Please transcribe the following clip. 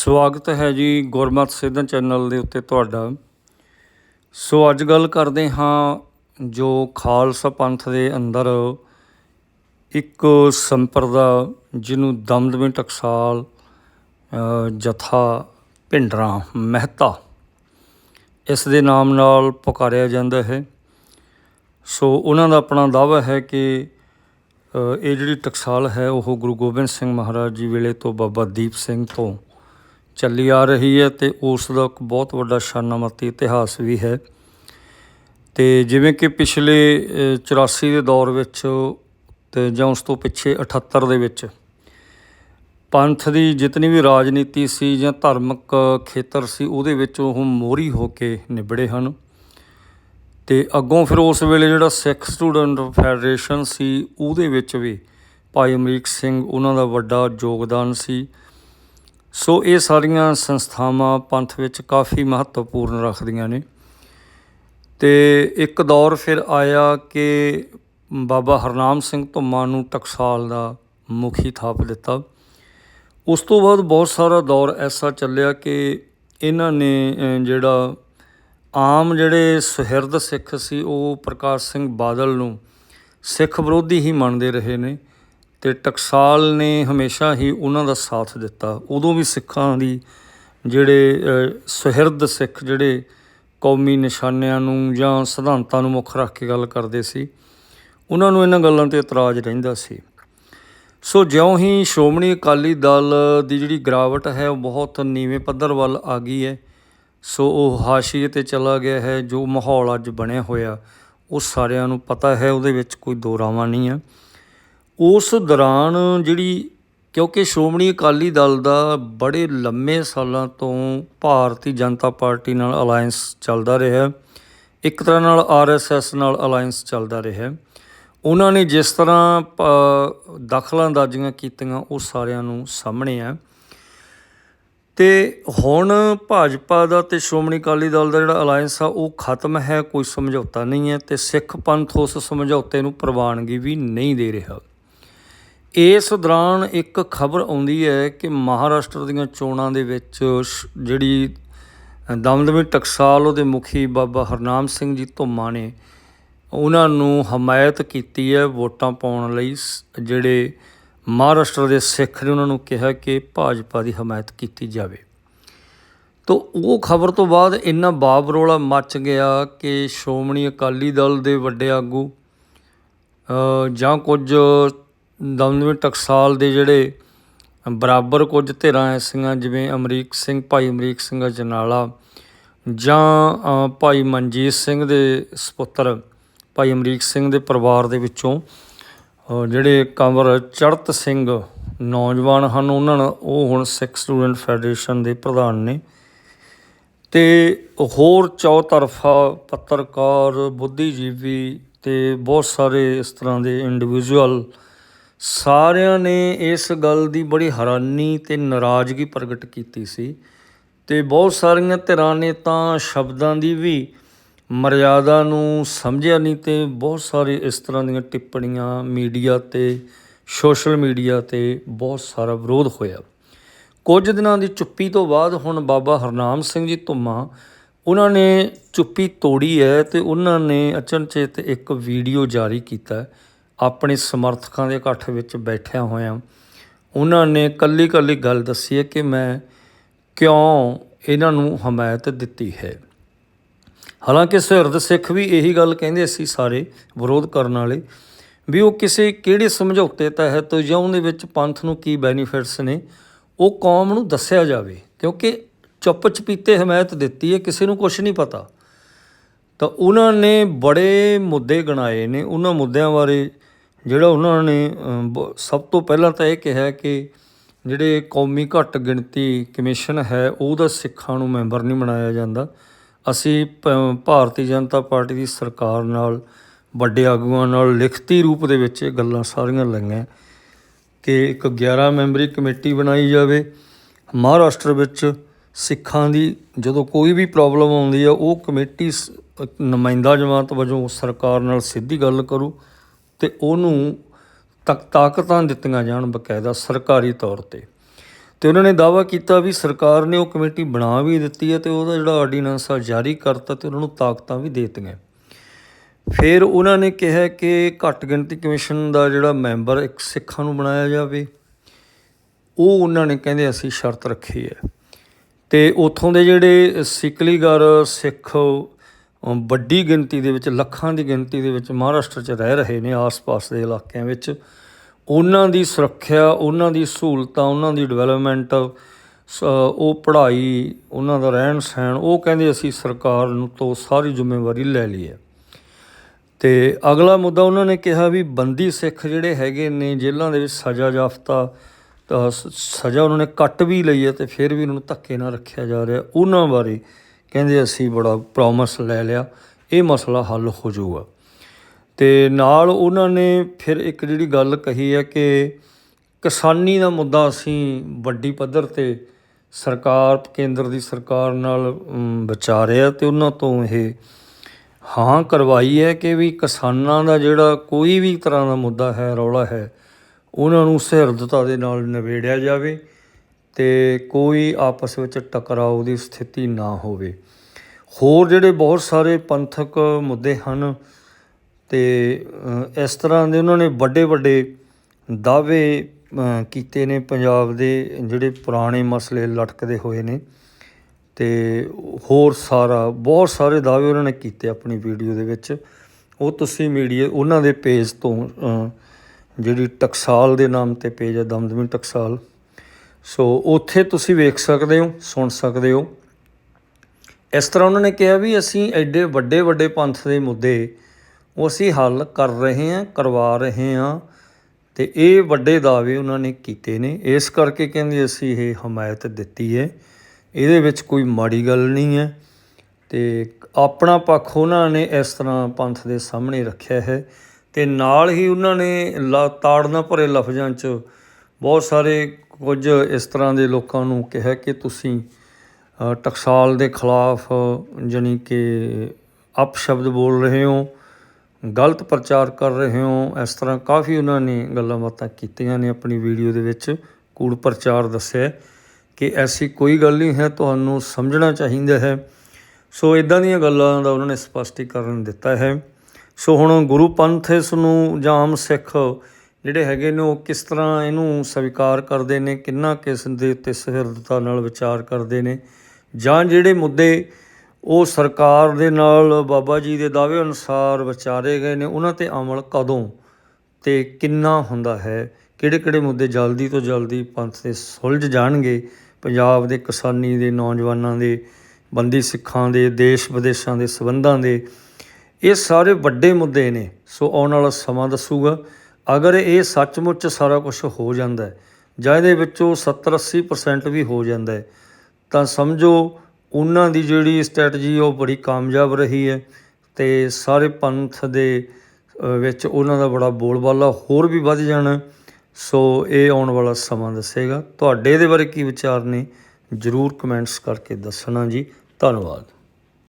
ਸਵਾਗਤ ਹੈ ਜੀ ਗੁਰਮਤ ਸਿੱਧਨ ਚੈਨਲ ਦੇ ਉੱਤੇ ਤੁਹਾਡਾ। ਸੋ ਅੱਜ ਗੱਲ ਕਰਦੇ ਹਾਂ ਜੋ ਖਾਲਸਾ ਪੰਥ ਦੇ ਅੰਦਰ ਇੱਕ ਸੰਪਰਦਾ ਜਿਹਨੂੰ ਦਮਦਮੇ ਟਕਸਾਲ ਜਥਾ ਭਿੰਡਰਾਂ ਮਹਿਤਾ ਇਸ ਦੇ ਨਾਮ ਨਾਲ ਪੁਕਾਰਿਆ ਜਾਂਦਾ ਹੈ। ਸੋ ਉਹਨਾਂ ਦਾ ਆਪਣਾ ਦਾਅਵਾ ਹੈ ਕਿ ਇਹ ਜਿਹੜੀ ਟਕਸਾਲ ਹੈ ਉਹ ਗੁਰੂ ਗੋਬਿੰਦ ਸਿੰਘ ਮਹਾਰਾਜ ਜੀ ਵੇਲੇ ਤੋਂ ਬਾਬਾ ਦੀਪ ਸਿੰਘ ਤੋਂ ਚੱਲੀ ਆ ਰਹੀ ਹੈ ਤੇ ਉਸ ਦਾ ਇੱਕ ਬਹੁਤ ਵੱਡਾ ਸ਼ਾਨਾਮਤੀ ਇਤਿਹਾਸ ਵੀ ਹੈ। ਤੇ ਜਿਵੇਂ ਕਿ ਪਿਛਲੇ ਅ, 84 ਦੇ ਦੌਰ ਵਿੱਚ ਤੇ ਜਾਂ ਉਸ ਤੋਂ ਪਿੱਛੇ 78 ਦੇ ਵਿੱਚ ਪੰਥ ਦੀ ਜਿਤਨੀ ਵੀ ਰਾਜਨੀਤੀ ਸੀ ਜਾਂ ਧਾਰਮਿਕ ਖੇਤਰ ਸੀ ਉਹਦੇ ਵਿੱਚ ਉਹ ਮੋਹਰੀ ਹੋ ਕੇ ਨਿਬੜੇ ਹਨ। ਤੇ ਅੱਗੋਂ ਫਿਰ ਉਸ ਵੇਲੇ ਜਿਹੜਾ ਸਿੱਖ ਸਟੂਡੈਂਟ ਫੈਡਰੇਸ਼ਨ ਸੀ ਉਹਦੇ ਵਿੱਚ ਵੀ ਭਾਈ ਅਮਰੀਕ ਸਿੰਘ ਉਹਨਾਂ ਦਾ ਵੱਡਾ ਯੋਗਦਾਨ ਸੀ। ਸੋ ਇਹ ਸਾਰੀਆਂ ਸੰਸਥਾਵਾਂ ਪੰਥ ਵਿੱਚ ਕਾਫੀ ਮਹੱਤਵਪੂਰਨ ਰੱਖਦੀਆਂ ਨੇ। ਤੇ ਇੱਕ ਦੌਰ ਫਿਰ ਆਇਆ ਕਿ ਬਾਬਾ ਹਰਨਾਮ ਸਿੰਘ ਧੁੰਮਾ ਨੂੰ ਟਕਸਾਲ ਦਾ ਮੁਖੀ ਥਾਪ ਦਿੱਤਾ। ਉਸ ਤੋਂ ਬਾਅਦ ਬਹੁਤ ਸਾਰਾ ਦੌਰ ਐਸਾ ਚੱਲਿਆ ਕਿ ਇਹਨਾਂ ਨੇ ਜਿਹੜਾ ਆਮ ਜਿਹੜੇ ਸੁਹਿਰਦ ਸਿੱਖ ਸੀ, ਉਹ ਪ੍ਰਕਾਸ਼ ਸਿੰਘ ਬਾਦਲ ਨੂੰ ਸਿੱਖ ਵਿਰੋਧੀ ਹੀ ਮੰਨਦੇ ਰਹੇ ਨੇ। ਤੇ ਟਕਸਾਲ ਨੇ ਹਮੇਸ਼ਾ ਹੀ ਉਹਨਾਂ ਦਾ ਸਾਥ ਦਿੱਤਾ। ਉਦੋਂ ਵੀ ਸਿੱਖਾਂ ਦੀ ਜਿਹੜੇ ਸੁਹਿਰਦ ਸਿੱਖ ਜਿਹੜੇ ਕੌਮੀ ਨਿਸ਼ਾਨਿਆਂ ਨੂੰ ਜਾਂ ਸਿਧਾਂਤਾਂ ਨੂੰ ਮੁੱਖ ਰੱਖ ਕੇ ਗੱਲ ਕਰਦੇ ਸੀ, ਉਹਨਾਂ ਨੂੰ ਇਹਨਾਂ ਗੱਲਾਂ ਤੇ ਇਤਰਾਜ਼ ਰਹਿੰਦਾ ਸੀ। ਸੋ ਜਿਉਂ ਹੀ ਸ਼੍ਰੋਮਣੀ ਅਕਾਲੀ ਦਲ ਦੀ ਜਿਹੜੀ ਗਿਰਾਵਟ ਹੈ, ਉਹ ਬਹੁਤ ਨੀਵੇਂ ਪੱਧਰ ਵੱਲ ਆ ਗਈ ਹੈ। ਸੋ ਉਹ ਹਾਸ਼ੀਏ ਤੇ ਚਲਾ ਗਿਆ ਹੈ, ਜੋ ਮਾਹੌਲ ਅੱਜ ਬਣਿਆ ਹੋਇਆ, ਉਹ ਸਾਰਿਆਂ ਨੂੰ ਪਤਾ ਹੈ, ਉਹਦੇ ਵਿੱਚ ਕੋਈ ਦੋ ਰਾਵਾਂ ਨਹੀਂ ਹੈ ਉਸ ਦੌਰਾਨ ਜਿਹੜੀ, ਕਿਉਂਕਿ ਸ਼੍ਰੋਮਣੀ ਅਕਾਲੀ ਦਲ ਦਾ ਬੜੇ ਲੰਮੇ ਸਾਲਾਂ ਤੋਂ ਭਾਰਤੀ ਜਨਤਾ ਪਾਰਟੀ ਨਾਲ ਅਲਾਈਅੰਸ ਚੱਲਦਾ ਰਿਹਾ, ਇੱਕ ਤਰ੍ਹਾਂ ਨਾਲ ਆਰਐਸਐਸ ਨਾਲ ਅਲਾਈਅੰਸ ਚੱਲਦਾ ਰਿਹਾ। ਉਹਨਾਂ ਨੇ ਜਿਸ ਤਰ੍ਹਾਂ ਪ- ਦਖਲਾਂ-ਅੰਦਾਜ਼ੀਆਂ ਕੀਤੀਆਂ, ਉਹ ਸਾਰਿਆਂ ਨੂੰ ਸਾਹਮਣੇ ਆ। ਤੇ ਹੁਣ ਭਾਜਪਾ ਦਾ ਤੇ ਸ਼੍ਰੋਮਣੀ ਅਕਾਲੀ ਦਲ ਦਾ ਜਿਹੜਾ ਅਲਾਈਅੰਸ ਆ, ਉਹ ਖਤਮ ਹੈ, ਕੋਈ ਸਮਝੌਤਾ ਨਹੀਂ ਹੈ ਤੇ ਸਿੱਖ ਪੰਥ ਉਸ ਸਮਝੌਤੇ ਨੂੰ ਪ੍ਰਵਾਨਗੀ ਵੀ ਨਹੀਂ ਦੇ ਰਿਹਾ। ਇਸ ਦੌਰਾਨ ਇੱਕ ਖਬਰ ਆਉਂਦੀ ਹੈ ਕਿ ਮਹਾਰਾਸ਼ਟਰ ਦੀਆਂ ਚੋਣਾਂ ਦੇ ਵਿੱਚ ਸ਼- ਜਿਹੜੀ ਦਮਦਮੀ ਟਕਸਾਲ, ਉਹਦੇ ਮੁਖੀ ਬਾਬਾ ਹਰਨਾਮ ਸਿੰਘ ਜੀ ਧੁੰਮਾ ਨੇ ਉਹਨਾਂ ਨੂੰ ਹਮਾਇਤ ਕੀਤੀ ਹੈ ਵੋਟਾਂ ਪਾਉਣ ਲਈ। ਸ- ਜਿਹੜੇ ਮਹਾਰਾਸ਼ਟਰ ਦੇ ਸਿੱਖ ਨੇ ਉਹਨਾਂ ਨੂੰ ਕਿਹਾ ਕਿ ਭਾਜਪਾ ਦੀ ਹਮਾਇਤ ਕੀਤੀ ਜਾਵੇ। ਤੋ ਉਹ ਖਬਰ ਤੋਂ ਬਾਅਦ ਇੰਨਾ ਬਾਬਰੋਲਾ ਮੱਚ ਗਿਆ ਕਿ ਸ਼੍ਰੋਮਣੀ ਅਕਾਲੀ ਦਲ ਦੇ ਵੱਡੇ ਆਗੂ ਜਾਂ ਕੁਝ ਦਮਦਮੀ ਟਕਸਾਲ ਦੇ ਜਿਹੜੇ ਬਰਾਬਰ ਕੁਝ ਧਿਰਾਂ ਐਸੀਆਂ ਜਿਵੇਂ ਅਮਰੀਕ ਸਿੰਘ, ਭਾਈ ਅਮਰੀਕ ਸਿੰਘ ਜਨਾਲਾ ਜਾਂ ਭਾਈ ਮਨਜੀਤ ਸਿੰਘ ਦੇ ਸੁਪੁੱਤਰ, ਭਾਈ ਅਮਰੀਕ ਸਿੰਘ ਦੇ ਪਰਿਵਾਰ ਦੇ ਵਿੱਚੋਂ ਜਿਹੜੇ ਕੰਵਰ ਚੜਤ ਸਿੰਘ ਨੌਜਵਾਨ ਹਨ, ਉਹਨਾਂ ਨਾਲ ਉਹ ਹੁਣ ਸਿੱਖ ਸਟੂਡੈਂਟ ਫੈਡਰੇਸ਼ਨ ਦੇ ਪ੍ਰਧਾਨ ਨੇ। ਤੇ ਹੋਰ ਚੌਤਰਫਾ ਪੱਤਰਕਾਰ, ਬੁੱਧੀਜੀਵੀ ਤੇ ਬਹੁਤ ਸਾਰੇ ਇਸ ਤਰ੍ਹਾਂ ਦੇ ਇੰਡੀਵਿਜੂਅਲ ਸਾਰਿਆਂ ਨੇ ਇਸ ਗੱਲ ਦੀ ਬੜੀ ਹੈਰਾਨੀ ਤੇ ਨਾਰਾਜ਼ਗੀ ਪ੍ਰਗਟ ਕੀਤੀ ਸੀ ਤੇ ਬਹੁਤ ਸਾਰੀਆਂ ਧਿਰਾਂ ਨੇ ਤਾਂ ਸ਼ਬਦਾਂ ਦੀ ਵੀ ਮਰਿਆਦਾ ਨੂੰ ਸਮਝਿਆ ਨਹੀਂ ਤੇ ਬਹੁਤ ਸਾਰੇ ਇਸ ਤਰ੍ਹਾਂ ਦੀਆਂ ਟਿੱਪਣੀਆਂ ਮੀਡੀਆ ਤੇ, ਸੋਸ਼ਲ ਮੀਡੀਆ ਤੇ ਬਹੁਤ ਸਾਰਾ ਵਿਰੋਧ ਹੋਇਆ। ਕੁਝ ਦਿਨਾਂ ਦੀ ਚੁੱਪੀ ਤੋਂ ਬਾਅਦ ਹੁਣ ਬਾਬਾ ਹਰਨਾਮ ਸਿੰਘ ਜੀ ਧੁੰਮਾ, ਉਹਨਾਂ ਨੇ ਚੁੱਪੀ ਤੋੜੀ ਹੈ ਤੇ ਉਹਨਾਂ ਨੇ ਅਚਨਚੇਤ ਇੱਕ ਵੀਡੀਓ ਜਾਰੀ ਕੀਤਾ। ਆਪਣੇ ਸਮਰਥਕਾਂ ਦੇ ਇਕੱਠ ਵਿੱਚ ਬੈਠਿਆਂ ਹੋਇਆਂ। ਉਹਨਾਂ ਨੇ ਕੱਲੀ ਕੱਲੀ ਗੱਲ ਦੱਸੀ ਹੈ ਕਿ ਮੈਂ ਕਿਉਂ ਇਹਨਾਂ ਨੂੰ ਹਮਾਇਤ ਦਿੱਤੀ ਹੈ। ਹਾਲਾਂਕਿ ਸੁਹਿਰਦ ਸਿੱਖ ਵੀ ਇਹੀ ਗੱਲ ਕਹਿੰਦੇ ਸੀ ਸਾਰੇ ਵਿਰੋਧ ਕਰਨ ਵਾਲੇ ਵੀ ਉਹ ਕਿਸੇ ਕਿਹੜੇ ਸਮਝੌਤੇ ਤਹਿਤ ਜਾਂ ਉਹਦੇ ਵਿੱਚ ਪੰਥ ਨੂੰ ਕੀ ਬੈਨੀਫਿਟਸ ਨੇ, ਉਹ ਕੌਮ ਨੂੰ ਦੱਸਿਆ ਜਾਵੇ। ਕਿਉਂਕਿ ਚੁੱਪ ਚਪੀਤੇ ਹਮਾਇਤ ਦਿੱਤੀ ਹੈ, ਕਿਸੇ ਨੂੰ ਕੁਝ ਨਹੀਂ ਪਤਾ। ਤਾਂ ਉਹਨਾਂ ਨੇ ਬੜੇ ਮੁੱਦੇ ਗਣਾਏ ਨੇ। ਉਹਨਾਂ ਮੁੱਦਿਆਂ ਬਾਰੇ ਜਿਹੜਾ ਉਹਨਾਂ ਨੇ ਬ- ਸਭ ਤੋਂ ਪਹਿਲਾਂ ਤਾਂ ਇਹ ਕਿਹਾ ਕਿ ਜਿਹੜੇ ਕੌਮੀ ਘੱਟ ਗਿਣਤੀ ਕਮਿਸ਼ਨ ਹੈ, ਉਹਦਾ ਸਿੱਖਾਂ ਨੂੰ ਮੈਂਬਰ ਨਹੀਂ ਬਣਾਇਆ ਜਾਂਦਾ। ਅਸੀਂ ਪ- ਭਾਰਤੀ ਜਨਤਾ ਪਾਰਟੀ ਦੀ ਸਰਕਾਰ ਨਾਲ, ਵੱਡੇ ਆਗੂਆਂ ਨਾਲ ਲਿਖਤੀ ਰੂਪ ਦੇ ਵਿੱਚ ਇਹ ਗੱਲਾਂ ਸਾਰੀਆਂ ਲਈਆਂ ਕਿ ਇੱਕ 11 ਮੈਂਬਰੀ ਕਮੇਟੀ ਬਣਾਈ ਜਾਵੇ। ਮਹਾਰਾਸ਼ਟਰ ਵਿੱਚ ਸਿੱਖਾਂ ਦੀ ਜਦੋਂ ਕੋਈ ਵੀ ਪ੍ਰੋਬਲਮ ਆਉਂਦੀ ਆ, ਉਹ ਕਮੇਟੀ ਸ- ਨੁਮਾਇੰਦਾ ਜਮਾਤ ਵਜੋਂ ਸਰਕਾਰ ਨਾਲ ਸਿੱਧੀ ਗੱਲ ਕਰੂ। ਤੇ ਉਹਨੂੰ ਤੱਕ ਤਾਕਤਾਂ ਦਿੱਤੀਆਂ ਜਾਣ ਬਕਾਇਦਾ ਸਰਕਾਰੀ ਤੌਰ ਤੇ। ਤੇ ਉਹਨਾਂ ਨੇ ਦਾਅਵਾ ਕੀਤਾ ਵੀ ਸਰਕਾਰ ਨੇ ਉਹ ਕਮੇਟੀ ਬਣਾ ਵੀ ਦਿੱਤੀ ਹੈ ਤੇ ਉਹਦਾ ਜਿਹੜਾ ਆਰਡੀਨੈਂਸ ਆ ਜਾਰੀ ਕਰਤਾ ਤੇ ਉਹਨਾਂ ਨੂੰ ਤਾਕਤਾਂ ਵੀ ਦੇ ਦਿੱਤੀਆਂ। ਫਿਰ ਉਹਨਾਂ ਨੇ ਕਿਹਾ ਕਿ ਘੱਟ ਗਿਣਤੀ ਕਮਿਸ਼ਨ ਦਾ ਜਿਹੜਾ ਮੈਂਬਰ ਇੱਕ ਸਿੱਖਾਂ ਨੂੰ ਬਣਾਇਆ ਜਾਵੇ। ਉਹ ਉਹਨਾਂ ਨੇ ਕਹਿੰਦੇ ਅਸੀਂ ਸ਼ਰਤ ਰੱਖੀ ਹੈ। ਤੇ ਉਥੋਂ ਦੇ ਜਿਹੜੇ ਸਿਕਲੀਗਰ ਸਿੱਖ ਵੱਡੀ ਗਿਣਤੀ ਦੇ ਵਿੱਚ, ਲੱਖਾਂ ਦੀ ਗਿਣਤੀ ਦੇ ਵਿੱਚ ਮਹਾਰਾਸ਼ਟਰ 'ਚ ਰਹਿ ਰਹੇ ਨੇ ਆਸ-ਪਾਸ ਦੇ ਇਲਾਕਿਆਂ ਵਿੱਚ। ਉਹਨਾਂ ਦੀ ਸੁਰੱਖਿਆ, ਉਹਨਾਂ ਦੀ ਸਹੂਲਤਾਂ, ਉਹਨਾਂ ਦੀ ਡਿਵੈਲਪਮੈਂਟ ਉਹ ਪੜ੍ਹਾਈ, ਉਹਨਾਂ ਦਾ ਰਹਿਣ ਸਹਿਣ ਉਹ ਕਹਿੰਦੇ ਅਸੀਂ ਸਰਕਾਰ ਨੂੰ ਤੋਂ ਸਾਰੀ ਜ਼ਿੰਮੇਵਾਰੀ ਲੈ ਲਈ ਹੈ। ਤੇ ਅਗਲਾ ਮੁੱਦਾ ਉਹਨਾਂ ਨੇ ਕਿਹਾ ਵੀ ਬੰਦੀ ਸਿੱਖ ਜਿਹੜੇ ਹੈਗੇ ਨੇ, ਜੇਲ੍ਹਾਂ ਦੇ ਵਿੱਚ ਸਜ਼ਾ ਜਾਫਤਾ ਸਜ਼ਾ ਉਹਨਾਂ ਨੇ ਕੱਟ ਵੀ ਲਈ ਹੈ ਤੇ ਫਿਰ ਵੀ ਉਹਨਾਂ ਨੂੰ ਧੱਕੇ ਨਾਲ ਰੱਖਿਆ ਜਾ ਰਿਹਾ। ਉਹਨਾਂ ਬਾਰੇ ਕਹਿੰਦੇ ਅਸੀਂ ਬੜਾ ਪ੍ਰੋਮਿਸ ਲੈ ਲਿਆ, ਇਹ ਮਸਲਾ ਹੱਲ ਹੋ ਜਾਊਗਾ। ਤੇ ਨਾਲ ਉਹਨਾਂ ਨੇ ਫਿਰ ਇੱਕ ਜਿਹੜੀ ਗੱਲ ਕਹੀ ਹੈ ਕਿ ਕਿਸਾਨੀ ਦਾ ਮੁੱਦਾ ਅਸੀਂ ਵੱਡੀ ਪੱਧਰ ਤੇ ਸਰਕਾਰ, ਕੇਂਦਰ ਦੀ ਸਰਕਾਰ ਨਾਲ ਵਿਚਾਰਿਆ ਤੇ ਉਹਨਾਂ ਤੋਂ ਇਹ ਹਾਂ ਕਰਵਾਈ ਹੈ ਕਿ ਵੀ ਕਿਸਾਨਾਂ ਦਾ ਜਿਹੜਾ ਕੋਈ ਵੀ ਤਰ੍ਹਾਂ ਦਾ ਮੁੱਦਾ ਹੈ, ਰੌਲਾ ਹੈ, ਉਹਨਾਂ ਨੂੰ ਸਹਿਰਦਤਾ ਦੇ ਨਾਲ ਨਿਬੇੜਿਆ ਜਾਵੇ। ਤੇ ਕੋਈ ਆਪਸ ਵਿੱਚ ਟਕਰਾਓ ਦੀ ਸਥਿਤੀ ਨਾ ਹੋਵੇ। ਹੋਰ ਜਿਹੜੇ ਬਹੁਤ ਸਾਰੇ ਪੰਥਕ ਮੁੱਦੇ ਹਨ ਤੇ ਇਸ ਤਰ੍ਹਾਂ ਦੇ ਉਹਨਾਂ ਨੇ ਵੱਡੇ ਵੱਡੇ ਦਾਅਵੇ ਕੀਤੇ ਨੇ ਪੰਜਾਬ ਦੇ ਜਿਹੜੇ ਪੁਰਾਣੇ ਮਸਲੇ ਲਟਕਦੇ ਹੋਏ ਨੇ ਤੇ ਹੋਰ ਸਾਰਾ ਬਹੁਤ ਸਾਰੇ ਦਾਅਵੇ ਉਹਨਾਂ ਨੇ ਕੀਤੇ ਆਪਣੀ ਵੀਡੀਓ ਦੇ ਵਿੱਚ। ਉਹ ਤੁਸੀਂ ਮੀਡੀਆ ਉਹਨਾਂ ਦੇ ਪੇਜ ਤੋਂ ਜਿਹੜੀ ਟਕਸਾਲ ਦੇ ਨਾਮ ਤੇ ਪੇਜ ਹੈ ਦਮਦਮੀ ਟਕਸਾਲ ਸੋ ਉੱਥੇ ਤੁਸੀਂ ਵੇਖ ਸਕਦੇ ਹੋ, ਸੁਣ ਸਕਦੇ ਹੋ। ਇਸ ਤਰ੍ਹਾਂ ਉਹਨਾਂ ਨੇ ਕਿਹਾ ਵੀ ਅਸੀਂ ਐਡੇ ਵੱਡੇ ਵੱਡੇ ਪੰਥ ਦੇ ਮੁੱਦੇ ਉਹ ਅਸੀਂ ਹੱਲ ਕਰ ਰਹੇ ਹਾਂ, ਕਰਵਾ ਰਹੇ ਹਾਂ ਤੇ ਇਹ ਵੱਡੇ ਦਾਅਵੇ ਉਹਨਾਂ ਨੇ ਕੀਤੇ ਨੇ। ਇਸ ਕਰਕੇ ਕਹਿੰਦੇ ਅਸੀਂ ਇਹ ਹਮਾਇਤ ਦਿੱਤੀ ਹੈ। ਇਹਦੇ ਵਿੱਚ ਕੋਈ ਮਾੜੀ ਗੱਲ ਨਹੀਂ ਹੈ ਤੇ ਆਪਣਾ ਪੱਖ ਉਹਨਾਂ ਨੇ ਇਸ ਤਰ੍ਹਾਂ ਪੰਥ ਦੇ ਸਾਹਮਣੇ ਰੱਖਿਆ ਹੈ ਤੇ ਨਾਲ ਹੀ ਉਹਨਾਂ ਨੇ ਲਾ ਤਾੜਨਾ ਭਰੇ ਲਫ਼ਜ਼ਾਂ 'ਚ ਬਹੁਤ ਸਾਰੇ ਕੁਝ ਇਸ ਤਰ੍ਹਾਂ ਦੇ ਲੋਕਾਂ ਨੂੰ ਕਿਹਾ ਕਿ ਤੁਸੀਂ ਟਕਸਾਲ ਦੇ ਖਿਲਾਫ, ਜਾਣੀ ਕਿ ਅਪਸ਼ਬਦ ਬੋਲ ਰਹੇ ਹੋ, ਗਲਤ ਪ੍ਰਚਾਰ ਕਰ ਰਹੇ ਹੋ, ਇਸ ਤਰ੍ਹਾਂ ਕਾਫੀ ਉਹਨਾਂ ਨੇ ਗੱਲਾਂ ਬਾਤਾਂ ਕੀਤੀਆਂ ਨੇ ਆਪਣੀ ਵੀਡੀਓ ਦੇ ਵਿੱਚ, ਕੂੜ ਪ੍ਰਚਾਰ ਦੱਸਿਆ ਕਿ ਐਸੀ ਕੋਈ ਗੱਲ ਨਹੀਂ ਹੈ, ਤੁਹਾਨੂੰ ਸਮਝਣਾ ਚਾਹੀਦਾ ਹੈ। ਸੋ ਇਦਾਂ ਦੀਆਂ ਗੱਲਾਂ ਦਾ ਉਹਨਾਂ ਨੇ ਸਪਸ਼ਟੀਕਰਨ ਦਿੱਤਾ ਹੈ। ਸੋ ਹੁਣ ਗੁਰੂ ਪੰਥ ਇਸ ਨੂੰ ਜਾਂ ਆਮ ਸਿੱਖ ਜਿਹੜੇ ਹੈਗੇ ਨੇ, ਉਹ ਕਿਸ ਤਰ੍ਹਾਂ ਇਹਨੂੰ ਸਵੀਕਾਰ ਕਰਦੇ ਨੇ, ਕਿੰਨਾ ਕਿਸ ਦੇ ਉੱਤੇ ਸਹਿਰਦਤਾ ਨਾਲ ਵਿਚਾਰ ਕਰਦੇ ਨੇ, ਜਾਂ ਜਿਹੜੇ ਮੁੱਦੇ ਉਹ ਸਰਕਾਰ ਦੇ ਨਾਲ ਬਾਬਾ ਜੀ ਦੇ ਦਾਅਵੇ ਅਨੁਸਾਰ ਵਿਚਾਰੇ ਗਏ ਨੇ, ਉਹਨਾਂ ਤੇ ਅਮਲ ਕਦੋਂ ਤੇ ਕਿੰਨਾ ਹੁੰਦਾ ਹੈ? ਕਿਹੜੇ ਕਿਹੜੇ ਮੁੱਦੇ ਜਲਦੀ ਤੋਂ ਜਲਦੀ ਪੰਥ ਦੇ ਸੁਲਝ ਜਾਣਗੇ? ਪੰਜਾਬ ਦੇ ਕਿਸਾਨੀ ਦੇ, ਨੌਜਵਾਨਾਂ ਦੇ, ਬੰਦੀ ਸਿੱਖਾਂ ਦੇ, ਦੇਸ਼ ਵਿਦੇਸ਼ਾਂ ਦੇ ਸਬੰਧਾਂ ਦੇ, ਇਹ ਸਾਰੇ ਵੱਡੇ ਮੁੱਦੇ ਨੇ। ਸੋ ਆਉਣ ਵਾਲਾ ਸਮਾਂ ਦੱਸੂਗਾ। ਅਗਰ ਇਹ ਸੱਚਮੁੱਚ ਸਾਰਾ ਕੁਝ ਹੋ ਜਾਂਦਾ ਹੈ, ਜਾਂ ਇਹਦੇ ਵਿੱਚੋਂ 70 80% ਵੀ ਹੋ ਜਾਂਦਾ ਹੈ, ਤਾਂ ਸਮਝੋ ਉਹਨਾਂ ਦੀ ਜਿਹੜੀ ਸਟ੍ਰੈਟਜੀ ਉਹ ਬੜੀ ਕਾਮਯਾਬ ਰਹੀ ਹੈ ਤੇ ਸਾਰੇ ਪੰਥ ਦੇ ਵਿੱਚ ਉਹਨਾਂ ਦਾ ਬੜਾ ਬੋਲਬਾਲਾ ਹੋਰ ਵੀ ਵੱਧ ਜਾਣਾ ਸੋ ਇਹ ਆਉਣ ਵਾਲਾ ਸਮਾਂ ਦੱਸੇਗਾ। ਤੁਹਾਡੇ ਇਹਦੇ ਬਾਰੇ ਕੀ ਵਿਚਾਰ ਨੇ? ਜਰੂਰ ਕਮੈਂਟਸ ਕਰਕੇ ਦੱਸਣਾ ਜੀ। ਧੰਨਵਾਦ।